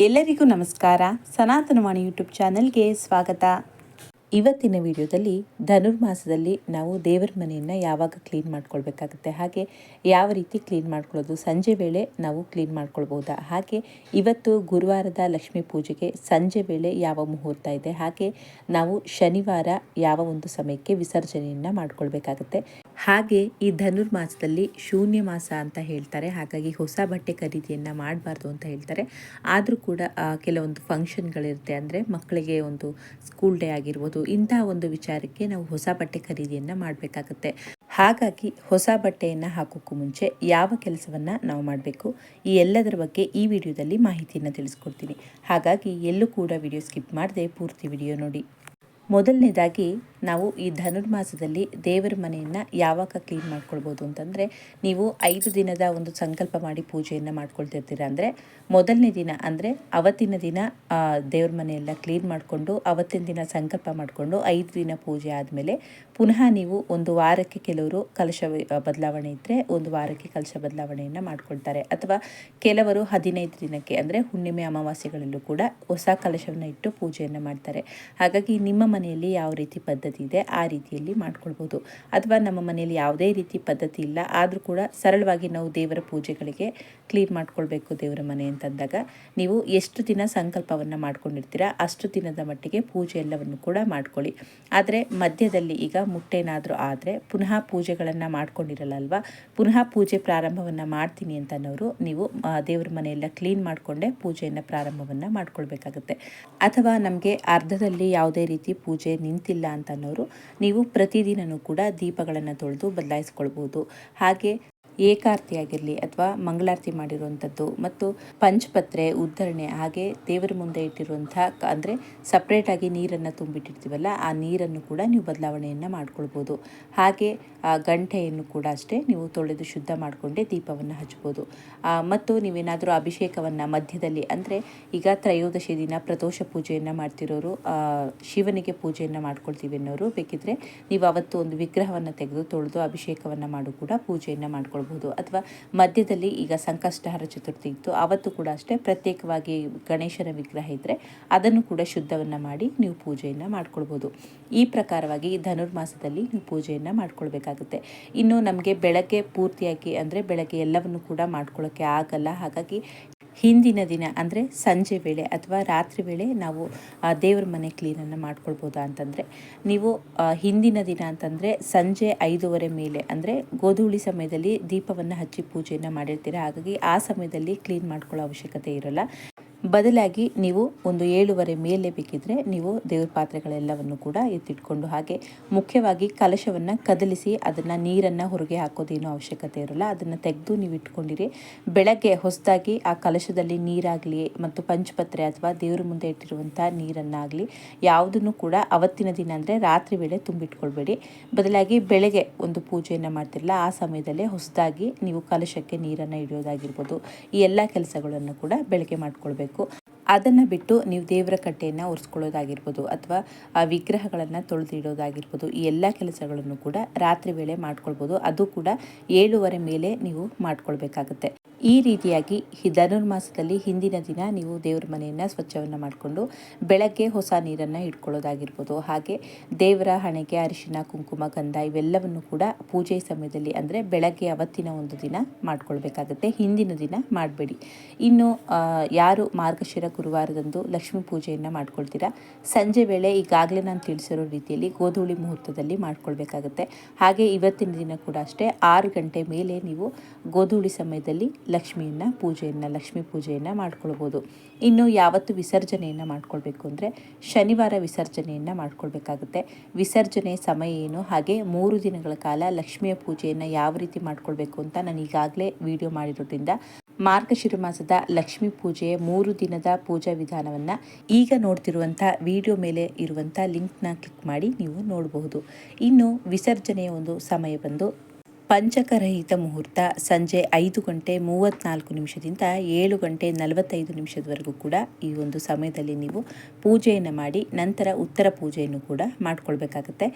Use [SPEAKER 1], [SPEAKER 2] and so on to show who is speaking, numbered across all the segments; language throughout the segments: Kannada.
[SPEAKER 1] ಎಲ್ಲರಿಗೂ ನಮಸ್ಕಾರ. ಸನಾತನವಾಣಿ ಯೂಟ್ಯೂಬ್ ಚಾನಲ್ಗೆ ಸ್ವಾಗತ. ಇವತ್ತಿನ ವಿಡಿಯೋದಲ್ಲಿ ಧನುರ್ಮಾಸದಲ್ಲಿ ನಾವು ದೇವರ ಮನೆಯನ್ನು ಯಾವಾಗ ಕ್ಲೀನ್ ಮಾಡ್ಕೊಳ್ಬೇಕಾಗುತ್ತೆ, ಹಾಗೆ ಯಾವ ರೀತಿ ಕ್ಲೀನ್ ಮಾಡ್ಕೊಳ್ಳೋದು, ಸಂಜೆ ವೇಳೆ ನಾವು ಕ್ಲೀನ್ ಮಾಡ್ಕೊಳ್ಬೋದಾ, ಹಾಗೆ ಇವತ್ತು ಗುರುವಾರದ ಲಕ್ಷ್ಮೀ ಪೂಜೆಗೆ ಸಂಜೆ ವೇಳೆ ಯಾವ ಮುಹೂರ್ತ ಇದೆ, ಹಾಗೆ ನಾವು ಶನಿವಾರ ಯಾವ ಒಂದು ಸಮಯಕ್ಕೆ ವಿಸರ್ಜನೆಯನ್ನು ಮಾಡ್ಕೊಳ್ಬೇಕಾಗುತ್ತೆ ಹಾಗೆ ಈ ಧನುರ್ಮಾಸದಲ್ಲಿ ಶೂನ್ಯ ಮಾಸ ಅಂತ ಹೇಳ್ತಾರೆ. ಹಾಗಾಗಿ ಹೊಸ ಬಟ್ಟೆ ಖರೀದಿಯನ್ನು ಮಾಡಬಾರ್ದು ಅಂತ ಹೇಳ್ತಾರೆ. ಆದರೂ ಕೂಡ ಕೆಲವೊಂದು ಫಂಕ್ಷನ್ಗಳಿರುತ್ತೆ ಅಂದರೆ ಮಕ್ಕಳಿಗೆ ಒಂದು ಸ್ಕೂಲ್ ಡೇ ಆಗಿರ್ಬೋದು, ಇಂತಹ ಒಂದು ವಿಚಾರಕ್ಕೆ ನಾವು ಹೊಸ ಬಟ್ಟೆ ಖರೀದಿಯನ್ನು ಮಾಡಬೇಕಾಗತ್ತೆ. ಹಾಗಾಗಿ ಹೊಸ ಬಟ್ಟೆಯನ್ನು ಹಾಕೋಕ್ಕೂ ಮುಂಚೆ ಯಾವ ಕೆಲಸವನ್ನು ನಾವು ಮಾಡಬೇಕು, ಈ ಎಲ್ಲದರ ಬಗ್ಗೆ ಈ ವಿಡಿಯೋದಲ್ಲಿ ಮಾಹಿತಿಯನ್ನು ತಿಳಿಸ್ಕೊಡ್ತೀನಿ. ಹಾಗಾಗಿ ಎಲ್ಲೂ ಕೂಡ ವಿಡಿಯೋ ಸ್ಕಿಪ್ ಮಾಡದೆ ಪೂರ್ತಿ ವಿಡಿಯೋ ನೋಡಿ. ಮೊದಲನೇದಾಗಿ ನಾವು ಈ ಧನುರ್ಮಾಸದಲ್ಲಿ ದೇವರ ಮನೆಯನ್ನು ಯಾವಾಗ ಕ್ಲೀನ್ ಮಾಡ್ಕೊಳ್ಬೋದು ಅಂತಂದರೆ, ನೀವು ಐದು ದಿನದ ಒಂದು ಸಂಕಲ್ಪ ಮಾಡಿ ಪೂಜೆಯನ್ನು ಮಾಡ್ಕೊಳ್ತಿರ್ತೀರ ಅಂದರೆ, ಮೊದಲನೇ ದಿನ ಅಂದರೆ ಅವತ್ತಿನ ದಿನ ದೇವ್ರ ಮನೆಯೆಲ್ಲ ಕ್ಲೀನ್ ಮಾಡಿಕೊಂಡು ಅವತ್ತಿನ ದಿನ ಸಂಕಲ್ಪ ಮಾಡಿಕೊಂಡು ಐದು ದಿನ ಪೂಜೆ ಆದಮೇಲೆ ಪುನಃ ನೀವು ಒಂದು ವಾರಕ್ಕೆ ಕೆಲವರು ಕಲಶ ಬದಲಾವಣೆ ಇದ್ದರೆ ಒಂದು ವಾರಕ್ಕೆ ಕಲಶ ಬದಲಾವಣೆಯನ್ನು ಮಾಡ್ಕೊಳ್ತಾರೆ. ಅಥವಾ ಕೆಲವರು ಹದಿನೈದು ದಿನಕ್ಕೆ ಅಂದರೆ ಹುಣ್ಣಿಮೆ ಅಮಾವಾಸ್ಯೆಗಳಲ್ಲೂ ಕೂಡ ಹೊಸ ಕಲಶವನ್ನು ಇಟ್ಟು ಪೂಜೆಯನ್ನು ಮಾಡ್ತಾರೆ. ಹಾಗಾಗಿ ನಿಮ್ಮ ಮನೆಯಲ್ಲಿ ಯಾವ ರೀತಿ ಪದ್ಧತಿ ಇದೆ ಆ ರೀತಿಯಲ್ಲಿ ಮಾಡ್ಕೊಳ್ಬೋದು. ಅಥವಾ ನಮ್ಮ ಮನೆಯಲ್ಲಿ ಯಾವುದೇ ರೀತಿ ಪದ್ಧತಿ ಇಲ್ಲ, ಆದರೂ ಕೂಡ ಸರಳವಾಗಿ ನಾವು ದೇವರ ಪೂಜೆಗಳಿಗೆ ಕ್ಲೀನ್ ಮಾಡ್ಕೊಳ್ಬೇಕು ದೇವರ ಮನೆ ಅಂತಂದಾಗ, ನೀವು ಎಷ್ಟು ದಿನ ಸಂಕಲ್ಪವನ್ನು ಮಾಡ್ಕೊಂಡಿರ್ತೀರಾ, ಅಷ್ಟು ದಿನದ ಮಟ್ಟಿಗೆ ಪೂಜೆ ಎಲ್ಲವನ್ನು ಕೂಡ ಮಾಡ್ಕೊಳ್ಳಿ. ಆದರೆ ಮಧ್ಯದಲ್ಲಿ ಈಗ ಮುಟ್ಟೇನಾದರೂ ಆದರೆ ಪುನಃ ಪೂಜೆಗಳನ್ನು ಮಾಡ್ಕೊಂಡಿರಲ್ಲ ಅಲ್ವಾ ಪುನಃ ಪೂಜೆ ಪ್ರಾರಂಭವನ್ನು ಮಾಡ್ತೀನಿ ಅಂತ ಅನ್ನೋರು ನೀವು ದೇವ್ರ ಮನೆಯೆಲ್ಲ ಕ್ಲೀನ್ ಮಾಡಿಕೊಂಡೇ ಪೂಜೆಯನ್ನು ಪ್ರಾರಂಭವನ್ನು ಮಾಡ್ಕೊಳ್ಬೇಕಾಗುತ್ತೆ. ಅಥವಾ ನಮಗೆ ಅರ್ಧದಲ್ಲಿ ಯಾವುದೇ ರೀತಿ ಪೂಜೆ ನಿಂತಿಲ್ಲ ಅಂತ ಅನ್ನೋರು ನೀವು ಪ್ರತಿದಿನವೂ ಕೂಡ ದೀಪಗಳನ್ನು ತೊಳೆದು ಬದಲಾಯಿಸ್ಕೊಳ್ಬೋದು. ಹಾಗೆ ಏಕಾರ್ತಿ ಆಗಿರಲಿ ಅಥವಾ ಮಂಗಳಾರತಿ ಮಾಡಿರುವಂಥದ್ದು ಮತ್ತು ಪಂಚಪತ್ರೆ, ಉದ್ಧರಣೆ ಹಾಗೆ ದೇವರ ಮುಂದೆ ಇಟ್ಟಿರುವಂಥ ಅಂದರೆ ಸಪ್ರೇಟಾಗಿ ನೀರನ್ನು ತುಂಬಿಟ್ಟಿರ್ತೀವಲ್ಲ, ಆ ನೀರನ್ನು ಕೂಡ ನೀವು ಬದಲಾವಣೆಯನ್ನು ಮಾಡ್ಕೊಳ್ಬೋದು. ಹಾಗೆ, ಆ ಗಂಟೆಯನ್ನು ಕೂಡ ಅಷ್ಟೇ ನೀವು ತೊಳೆದು ಶುದ್ಧ ಮಾಡಿಕೊಂಡೇ ದೀಪವನ್ನು ಹಚ್ಬೋದು ಮತ್ತು ನೀವೇನಾದರೂ ಅಭಿಷೇಕವನ್ನು ಮಧ್ಯದಲ್ಲಿ ಅಂದರೆ ಈಗ ತ್ರಯೋದಶಿ ದಿನ ಪ್ರದೋಷ ಪೂಜೆಯನ್ನು ಮಾಡ್ತಿರೋರು ಶಿವನಿಗೆ ಪೂಜೆಯನ್ನು ಮಾಡ್ಕೊಳ್ತೀವಿ ಅನ್ನೋರು ಬೇಕಿದ್ರೆ ನೀವು ಅವತ್ತು ಒಂದು ವಿಗ್ರಹವನ್ನು ತೆಗೆದು ತೊಳೆದು ಅಭಿಷೇಕವನ್ನು ಮಾಡು ಕೂಡ ಪೂಜೆಯನ್ನು ಮಾಡ್ಕೊಳ್ಬೋದು. ಅಥವಾ ಮಧ್ಯದಲ್ಲಿ ಈಗ ಸಂಕಷ್ಟಹರ ಚತುರ್ಥಿ ಇತ್ತು, ಅವತ್ತು ಕೂಡ ಅಷ್ಟೇ ಪ್ರತ್ಯೇಕವಾಗಿ ಗಣೇಶನ ವಿಗ್ರಹ ಇದ್ದರೆ ಅದನ್ನು ಕೂಡ ಶುದ್ಧವನ್ನು ಮಾಡಿ ನೀವು ಪೂಜೆಯನ್ನು ಮಾಡ್ಕೊಳ್ಬೋದು. ಈ ಪ್ರಕಾರವಾಗಿ ಧನುರ್ಮಾಸದಲ್ಲಿ ನೀವು ಪೂಜೆಯನ್ನು ಮಾಡ್ಕೊಳ್ಬೇಕಾಗುತ್ತೆ. ಇನ್ನು ನಮಗೆ ಬೆಳಗ್ಗೆ ಪೂರ್ತಿಯಾಗಿ ಅಂದರೆ ಬೆಳಗ್ಗೆ ಎಲ್ಲವನ್ನು ಕೂಡ ಮಾಡ್ಕೊಳ್ಳೋಕ್ಕೆ ಆಗಲ್ಲ. ಹಾಗಾಗಿ ಹಿಂದಿನ ದಿನ, ಅಂದರೆ ಸಂಜೆ ವೇಳೆ ಅಥವಾ ರಾತ್ರಿ ವೇಳೆ ನಾವು ದೇವ್ರ ಮನೆ ಕ್ಲೀನನ್ನು ಮಾಡ್ಕೊಳ್ಬೋದಾ ಅಂತಂದರೆ, ನೀವು ಹಿಂದಿನ ದಿನ ಅಂತಂದರೆ ಸಂಜೆ ಐದೂವರೆ ಮೇಲೆ, ಅಂದರೆ ಗೋಧೂಳಿ ಸಮಯದಲ್ಲಿ ದೀಪವನ್ನು ಹಚ್ಚಿ ಪೂಜೆಯನ್ನು ಮಾಡಿರ್ತೀರ. ಹಾಗಾಗಿ ಆ ಸಮಯದಲ್ಲಿ ಕ್ಲೀನ್ ಮಾಡ್ಕೊಳ್ಳೋ ಅವಶ್ಯಕತೆ ಇರಲ್ಲ. ಬದಲಾಗಿ ನೀವು ಒಂದು ಏಳುವರೆ ಮೇಲೆ ಬೇಕಿದ್ರೆ ನೀವು ದೇವ್ರ ಪಾತ್ರೆಗಳೆಲ್ಲವನ್ನು ಕೂಡ ಎತ್ತಿಟ್ಕೊಂಡು ಹಾಗೆ ಮುಖ್ಯವಾಗಿ ಕಲಶವನ್ನು ಕದಲಿಸಿ ಅದನ್ನು ನೀರನ್ನು ಹೊರಗೆ ಹಾಕೋದೇನೂ ಅವಶ್ಯಕತೆ ಇರೋಲ್ಲ. ಅದನ್ನು ತೆಗೆದು ನೀವು ಇಟ್ಕೊಂಡಿರಿ. ಬೆಳಗ್ಗೆ ಹೊಸದಾಗಿ ಆ ಕಲಶದಲ್ಲಿ ನೀರಾಗಲಿ ಮತ್ತು ಪಂಚಪತ್ರೆ ಅಥವಾ ದೇವ್ರ ಮುಂದೆ ಇಟ್ಟಿರುವಂಥ ನೀರನ್ನಾಗಲಿ ಯಾವುದನ್ನು ಕೂಡ ಅವತ್ತಿನ ದಿನ ಅಂದರೆ ರಾತ್ರಿ ವೇಳೆ ತುಂಬಿಟ್ಕೊಳ್ಬೇಡಿ. ಬದಲಾಗಿ ಬೆಳಗ್ಗೆ ಒಂದು ಪೂಜೆಯನ್ನು ಮಾಡ್ತಿರಲ್ಲ, ಆ ಸಮಯದಲ್ಲೇ ಹೊಸದಾಗಿ ನೀವು ಕಲಶಕ್ಕೆ ನೀರನ್ನು ಇಡೋದಾಗಿರ್ಬೋದು ಈ ಎಲ್ಲ ಕೆಲಸಗಳನ್ನು ಕೂಡ ಬೆಳಗ್ಗೆ ಮಾಡ್ಕೊಳ್ಬೇಕು. ಅದನ್ನು ಬಿಟ್ಟು ನೀವು ದೇವರ ಕಟ್ಟೆಯನ್ನು ಒರೆಸ್ಕೊಳ್ಳೋದಾಗಿರ್ಬೋದು ಅಥವಾ ಆ ವಿಗ್ರಹಗಳನ್ನು ತೊಳೆದಿಡೋದಾಗಿರ್ಬೋದು, ಈ ಎಲ್ಲ ಕೆಲಸಗಳನ್ನು ಕೂಡ ರಾತ್ರಿ ವೇಳೆ ಮಾಡ್ಕೊಳ್ಬೋದು. ಅದು ಕೂಡ ಏಳುವರೆ ಮೇಲೆ ನೀವು ಮಾಡ್ಕೊಳ್ಬೇಕಾಗುತ್ತೆ. ಈ ರೀತಿಯಾಗಿ ಧನುರ್ಮಾಸದಲ್ಲಿ ಹಿಂದಿನ ದಿನ ನೀವು ದೇವ್ರ ಮನೆಯನ್ನು ಸ್ವಚ್ಛವನ್ನು ಮಾಡಿಕೊಂಡು ಬೆಳಗ್ಗೆ ಹೊಸ ನೀರನ್ನು ಇಟ್ಕೊಳ್ಳೋದಾಗಿರ್ಬೋದು ಹಾಗೆ ದೇವರ ಹಣೆಗೆ ಅರಿಶಿನ, ಕುಂಕುಮ, ಗಂಧ ಇವೆಲ್ಲವನ್ನು ಕೂಡ ಪೂಜೆ ಸಮಯದಲ್ಲಿ ಅಂದರೆ ಬೆಳಗ್ಗೆ ಅವತ್ತಿನ ಒಂದು ದಿನ ಮಾಡಿಕೊಳ್ಬೇಕಾಗತ್ತೆ. ಹಿಂದಿನ ದಿನ ಮಾಡಬೇಡಿ. ಇನ್ನು ಯಾರು ಮಾರ್ಗಶಿರ ಗುರುವಾರದಂದು ಲಕ್ಷ್ಮೀ ಪೂಜೆಯನ್ನು ಮಾಡ್ಕೊಳ್ತೀರಾ? ಸಂಜೆ ವೇಳೆ ಈಗಾಗಲೇ ನಾನು ತಿಳಿಸಿರೋ ರೀತಿಯಲ್ಲಿ ಗೋಧೂಳಿ ಮುಹೂರ್ತದಲ್ಲಿ ಮಾಡ್ಕೊಳ್ಬೇಕಾಗತ್ತೆ. ಹಾಗೆ ಇವತ್ತಿನ ದಿನ ಕೂಡ ಅಷ್ಟೇ ಆರು ಗಂಟೆ ಮೇಲೆ ನೀವು ಗೋಧೂಳಿ ಸಮಯದಲ್ಲಿ ಲಕ್ಷ್ಮಿಯನ್ನು ಪೂಜೆಯನ್ನು, ಲಕ್ಷ್ಮೀ ಪೂಜೆಯನ್ನು ಮಾಡ್ಕೊಳ್ಬೋದು. ಇನ್ನು ಯಾವತ್ತು ವಿಸರ್ಜನೆಯನ್ನು ಮಾಡ್ಕೊಳ್ಬೇಕು ಅಂದರೆ ಶನಿವಾರ ವಿಸರ್ಜನೆಯನ್ನು ಮಾಡ್ಕೊಳ್ಬೇಕಾಗುತ್ತೆ. ವಿಸರ್ಜನೆ ಸಮಯ ಏನು, ಹಾಗೆ ಮೂರು ದಿನಗಳ ಕಾಲ ಲಕ್ಷ್ಮಿಯ ಪೂಜೆಯನ್ನು ಯಾವ ರೀತಿ ಮಾಡ್ಕೊಳ್ಬೇಕು ಅಂತ ನಾನು ಈಗಾಗಲೇ ವಿಡಿಯೋ ಮಾಡಿರೋದ್ರಿಂದ ಮಾರ್ಗಶಿರ ಮಾಸದ ಲಕ್ಷ್ಮೀ ಪೂಜೆಯ ಮೂರು ದಿನದ ಪೂಜಾ ವಿಧಾನವನ್ನು ಈಗ ನೋಡ್ತಿರುವಂಥ ವಿಡಿಯೋ ಮೇಲೆ ಇರುವಂಥ ಲಿಂಕ್ನ ಕ್ಲಿಕ್ ಮಾಡಿ ನೀವು ನೋಡಬಹುದು ಇನ್ನು ವಿಸರ್ಜನೆಯ ಒಂದು ಸಮಯ ಬಂದು ಪಂಚಕರಹಿತ ಮುಹೂರ್ತ ಸಂಜೆ ಐದು ಗಂಟೆ ಮೂವತ್ತ್ನಾಲ್ಕು ನಿಮಿಷದಿಂದ ಏಳು ಗಂಟೆ ನಲವತ್ತೈದು ನಿಮಿಷದವರೆಗೂ ಕೂಡ ಈ ಒಂದು ಸಮಯದಲ್ಲಿ ನೀವು ಪೂಜೆಯನ್ನು ಮಾಡಿ ನಂತರ ಉತ್ತರ ಪೂಜೆಯನ್ನು ಕೂಡ ಮಾಡಿಕೊಳ್ಬೇಕಾಗತ್ತೆ.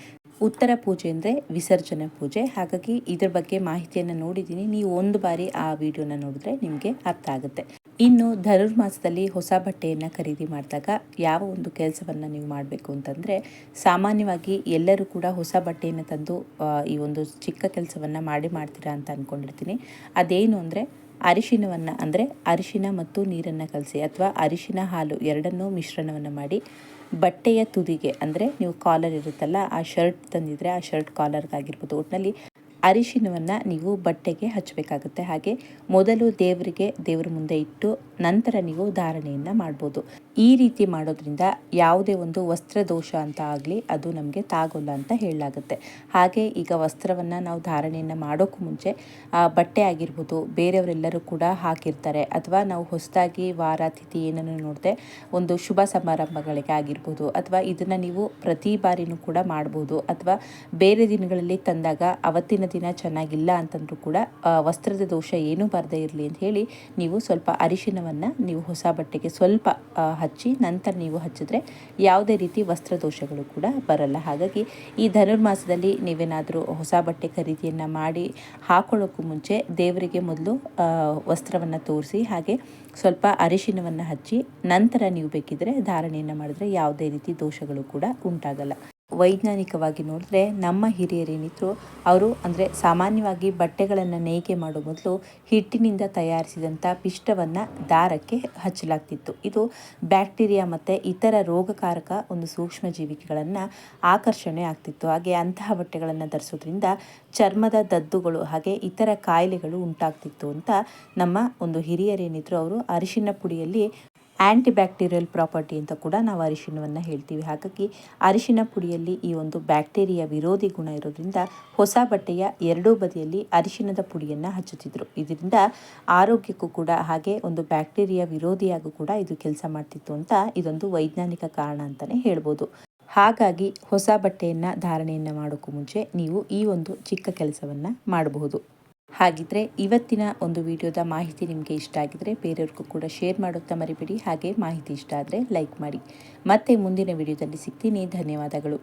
[SPEAKER 1] ಉತ್ತರ ಪೂಜೆ ಅಂದರೆ ವಿಸರ್ಜನೆ ಪೂಜೆ. ಹಾಗಾಗಿ ಇದರ ಬಗ್ಗೆ ಮಾಹಿತಿಯನ್ನು ನೋಡಿದ್ದೀನಿ. ನೀವು ಒಂದು ಬಾರಿ ಆ ವಿಡಿಯೋನ ನೋಡಿದ್ರೆ ನಿಮಗೆ ಅರ್ಥ ಆಗುತ್ತೆ. ಇನ್ನು ಧನುರ್ಮಾಸದಲ್ಲಿ ಹೊಸ ಬಟ್ಟೆಯನ್ನು ಖರೀದಿ ಮಾಡಿದಾಗ ಯಾವ ಒಂದು ಕೆಲಸವನ್ನು ನೀವು ಮಾಡಬೇಕು ಅಂತಂದರೆ ಸಾಮಾನ್ಯವಾಗಿ ಎಲ್ಲರೂ ಕೂಡ ಹೊಸ ಬಟ್ಟೆಯನ್ನು ತಂದು ಈ ಒಂದು ಚಿಕ್ಕ ಕೆಲಸವನ್ನು ಮಾಡಿ ಮಾಡ್ತೀರಾ ಅಂತ ಅಂದ್ಕೊಂಡಿರ್ತೀನಿ ಅದೇನು ಅಂದರೆ ಅರಿಶಿನವನ್ನು ಅಂದರೆ ಅರಿಶಿನ ಮತ್ತು ನೀರನ್ನು ಕಲಸಿ ಅಥವಾ ಅರಿಶಿನ ಹಾಲು ಎರಡನ್ನೂ ಮಿಶ್ರಣವನ್ನು ಮಾಡಿ ಬಟ್ಟೆಯ ತುದಿಗೆ ಅಂದರೆ ನೀವು ಕಾಲರ್ ಇರುತ್ತಲ್ಲ, ಆ ಶರ್ಟ್ ತಂದಿದ್ರೆ ಆ ಶರ್ಟ್ ಕಾಲರ್ಗಾಗಿರ್ಬೋದು ಒಟ್ಟಿನಲ್ಲಿ ಅರಿಶಿನವನ್ನು ನೀವು ಬಟ್ಟೆಗೆ ಹಚ್ಚಬೇಕಾಗುತ್ತೆ. ಹಾಗೆ ಮೊದಲು ದೇವರಿಗೆ ದೇವರ ಮುಂದೆ ಇಟ್ಟು ನಂತರ ನೀವು ಧಾರಣೆಯನ್ನು ಮಾಡ್ಬೋದು. ಈ ರೀತಿ ಮಾಡೋದ್ರಿಂದ ಯಾವುದೇ ಒಂದು ವಸ್ತ್ರ ದೋಷ ಅಂತ ಆಗಲಿ, ಅದು ನಮಗೆ ತಾಗೋಲ್ಲ ಅಂತ ಹೇಳಲಾಗುತ್ತೆ. ಹಾಗೆ ಈಗ ವಸ್ತ್ರವನ್ನು ನಾವು ಧಾರಣೆಯನ್ನು ಮಾಡೋಕ್ಕೂ ಮುಂಚೆ ಬಟ್ಟೆ ಆಗಿರ್ಬೋದು, ಬೇರೆಯವರೆಲ್ಲರೂ ಕೂಡ ಹಾಕಿರ್ತಾರೆ. ಅಥವಾ ನಾವು ಹೊಸದಾಗಿ ವಾರ ತಿಥಿ ಏನನ್ನು ನೋಡದೆ, ಒಂದು ಶುಭ ಸಮಾರಂಭಗಳಿಗೆ ಆಗಿರ್ಬೋದು, ಅಥವಾ ಇದನ್ನು ನೀವು ಪ್ರತಿ ಬಾರಿನೂ ಕೂಡ ಮಾಡ್ಬೋದು, ಅಥವಾ ಬೇರೆ ದಿನಗಳಲ್ಲಿ ತಂದಾಗ ಅವತ್ತಿನ ದಿನ ಚೆನ್ನಾಗಿಲ್ಲ ಅಂತಂದ್ರೂ ಕೂಡ ವಸ್ತ್ರದ ದೋಷ ಏನೂ ಬರದೇ ಇರಲಿ ಅಂತ ಹೇಳಿ ನೀವು ಸ್ವಲ್ಪ ಅರಿಶಿನವನ್ನು ನೀವು ಹೊಸ ಬಟ್ಟೆಗೆ ಸ್ವಲ್ಪ ಹಚ್ಚಿ ನಂತರ ನೀವು ಹಚ್ಚಿದ್ರೆ ಯಾವುದೇ ರೀತಿ ವಸ್ತ್ರ ದೋಷಗಳು ಕೂಡ ಬರಲ್ಲ. ಹಾಗಾಗಿ ಈ ಧನುರ್ಮಾಸದಲ್ಲಿ ನೀವೇನಾದರೂ ಹೊಸ ಬಟ್ಟೆ ಖರೀದಿಯನ್ನು ಮಾಡಿ ಹಾಕೊಳ್ಳೋಕ್ಕೂ ಮುಂಚೆ ದೇವರಿಗೆ ಮೊದಲು ವಸ್ತ್ರವನ್ನು ತೋರಿಸಿ, ಹಾಗೆ ಸ್ವಲ್ಪ ಅರಿಶಿನವನ್ನು ಹಚ್ಚಿ ನಂತರ ನೀವು ಬೇಕಿದ್ರೆ ಧಾರಣೆಯನ್ನು ಮಾಡಿದ್ರೆ ಯಾವುದೇ ರೀತಿ ದೋಷಗಳು ಕೂಡ ಉಂಟಾಗಲ್ಲ. ವೈಜ್ಞಾನಿಕವಾಗಿ ನೋಡಿದ್ರೆ ನಮ್ಮ ಹಿರಿಯರೇನಿದ್ರು ಅವರು ಅಂದರೆ ಸಾಮಾನ್ಯವಾಗಿ ಬಟ್ಟೆಗಳನ್ನು ನೇಯ್ಗೆ ಮಾಡೋ ಮೊದಲು ಹಿಟ್ಟಿನಿಂದ ತಯಾರಿಸಿದಂಥ ಪಿಷ್ಟವನ್ನು ದಾರಕ್ಕೆ ಹಚ್ಚಲಾಗ್ತಿತ್ತು. ಇದು ಬ್ಯಾಕ್ಟೀರಿಯಾ ಮತ್ತು ಇತರ ರೋಗಕಾರಕ ಒಂದು ಸೂಕ್ಷ್ಮ ಜೀವಿಗಳನ್ನು ಆಕರ್ಷಣೆ ಆಗ್ತಿತ್ತು. ಹಾಗೆ ಅಂತಹ ಬಟ್ಟೆಗಳನ್ನು ಧರಿಸೋದ್ರಿಂದ ಚರ್ಮದ ದದ್ದುಗಳು ಹಾಗೆ ಇತರ ಕಾಯಿಲೆಗಳು ಉಂಟಾಗ್ತಿತ್ತು ಅಂತ ನಮ್ಮ ಒಂದು ಹಿರಿಯರೇನಿದ್ರು ಅವರು ಅರಿಶಿನ ಪುಡಿಯಲ್ಲಿ ಆ್ಯಂಟಿ ಬ್ಯಾಕ್ಟೀರಿಯಲ್ ಪ್ರಾಪರ್ಟಿ ಅಂತ ಕೂಡ ನಾವು ಅರಿಶಿನವನ್ನು ಹೇಳ್ತೀವಿ. ಹಾಗಾಗಿ ಅರಿಶಿನ ಪುಡಿಯಲ್ಲಿ ಈ ಒಂದು ಬ್ಯಾಕ್ಟೀರಿಯಾ ವಿರೋಧಿ ಗುಣ ಇರೋದ್ರಿಂದ ಹೊಸ ಬಟ್ಟೆಯ ಎರಡೂ ಬದಿಯಲ್ಲಿ ಅರಿಶಿನದ ಪುಡಿಯನ್ನು ಹಚ್ಚುತ್ತಿದ್ದರು ಇದರಿಂದ ಆರೋಗ್ಯಕ್ಕೂ ಕೂಡ ಹಾಗೆ ಒಂದು ಬ್ಯಾಕ್ಟೀರಿಯಾ ವಿರೋಧಿಯಾಗೂ ಕೂಡ ಇದು ಕೆಲಸ ಮಾಡ್ತಿತ್ತು ಅಂತ ಇದೊಂದು ವೈಜ್ಞಾನಿಕ ಕಾರಣ ಅಂತಲೇ ಹೇಳ್ಬೋದು. ಹಾಗಾಗಿ ಹೊಸ ಬಟ್ಟೆಯನ್ನು ಧಾರಣೆಯನ್ನು ಮಾಡೋಕ್ಕೂ ಮುಂಚೆ ನೀವು ಈ ಒಂದು ಚಿಕ್ಕ ಕೆಲಸವನ್ನು ಮಾಡಬಹುದು. ಹಾಗಿದ್ರೆ ಇವತ್ತಿನ ಒಂದು ವಿಡಿಯೋದ ಮಾಹಿತಿ ನಿಮಗೆ ಇಷ್ಟ ಆಗಿದ್ರೆ ಬೇರೆಯವ್ರಿಗೂ ಕೂಡ ಶೇರ್ ಮಾಡುತ್ತಾ ಮರಿಬೇಡಿ. ಹಾಗೆ ಮಾಹಿತಿ ಇಷ್ಟ ಆದರೆ ಲೈಕ್ ಮಾಡಿ. ಮತ್ತೆ ಮುಂದಿನ ವಿಡಿಯೋದಲ್ಲಿ ಸಿಗ್ತೀನಿ. ಧನ್ಯವಾದಗಳು.